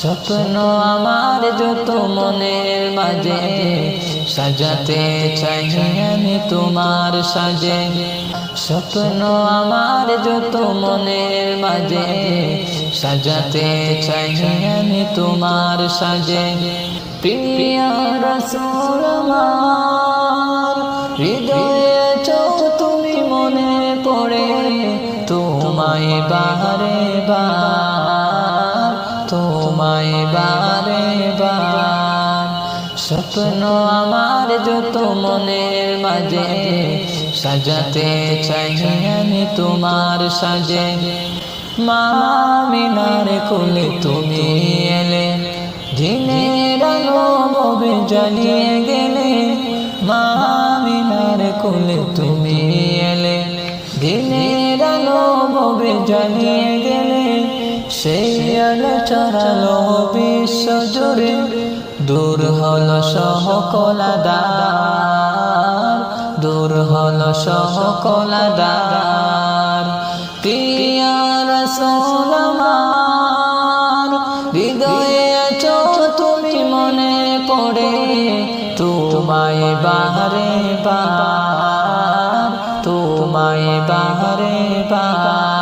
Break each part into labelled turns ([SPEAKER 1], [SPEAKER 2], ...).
[SPEAKER 1] স্বপ্ন আমার যত মনের মাঝে, সাজাতে চাই আমি তোমার সাজে। স্বপ্ন আমার যত মনের মাঝে, সাজাতে চাই আমি তোমার সাজে। প্রিয় রসুল আমার, হৃদয়ে তুমি মনে পড়ে, তোমায় বারে বার তোমায় বারে বার স্বপ্ন আমার যত মনের মাঝে, সাজাতে চাই আমি তোমার সাজে। মা মিনার কোলে তুমি এলে, দিনের আলো ববে জ্বালিয়ে গেলে। মা মিনার কোলে তুমি এলে, দিনের আলো ববে জ্বালিয়ে গেলে। সেই আলো চড়ালো বিশ্ব জুড়ে দূর হল সহকলাদার, দূর হল সহকলাদার। প্রিয়া রসুল আমার হৃদয়ে আছো তুমি মনে পড়ে, তোমায় বাহারে বার তোমায় বাহারে বার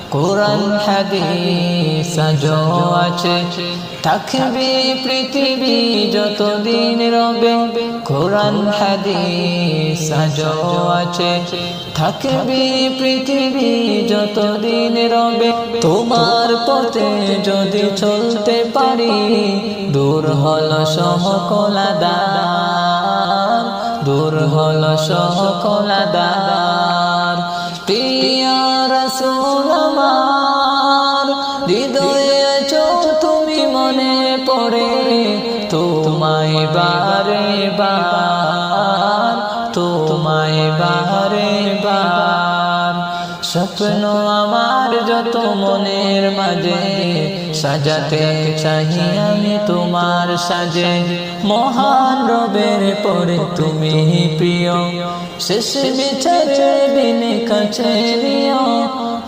[SPEAKER 1] কোরআন, হাদিস সাজো আছে, থাকবে পৃথিবী যতদিন রবে। কোরআন, হাদিস সাজো আছে, থাকবে পৃথিবী যতদিন রবে। তোমার পথে যদি চলতে পারি, দূর হল সহকলাদার দূর হল সহকলাদার প্রিয় রসুল হৃদয়ে আছো তুমি মনে পড়ে তোমায় বারে বার স্বপ্ন আমার যত মনের মাঝে, সাজাতে চাই আমি তোমার সাজে। মহান রবের পরে তুমি প্রিয়, শেষ বিচারে দিনে কাছে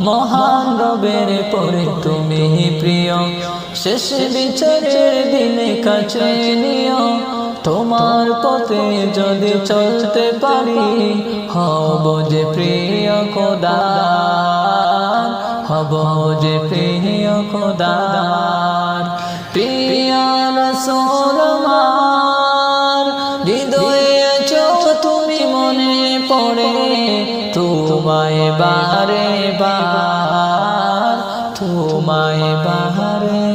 [SPEAKER 1] মহান রবের পরে তুমি প্রিয়, শেষ বিচারের দিনে কাছে নিও তোমার পথে যদি চলতে পারি, হব যে প্রিয় খোদার খোদার। প্রিয়া রসোর মার হৃদয়ে চোখ তুমি মনে পড়ে তোমায় বারে বার তোমায় বাহারে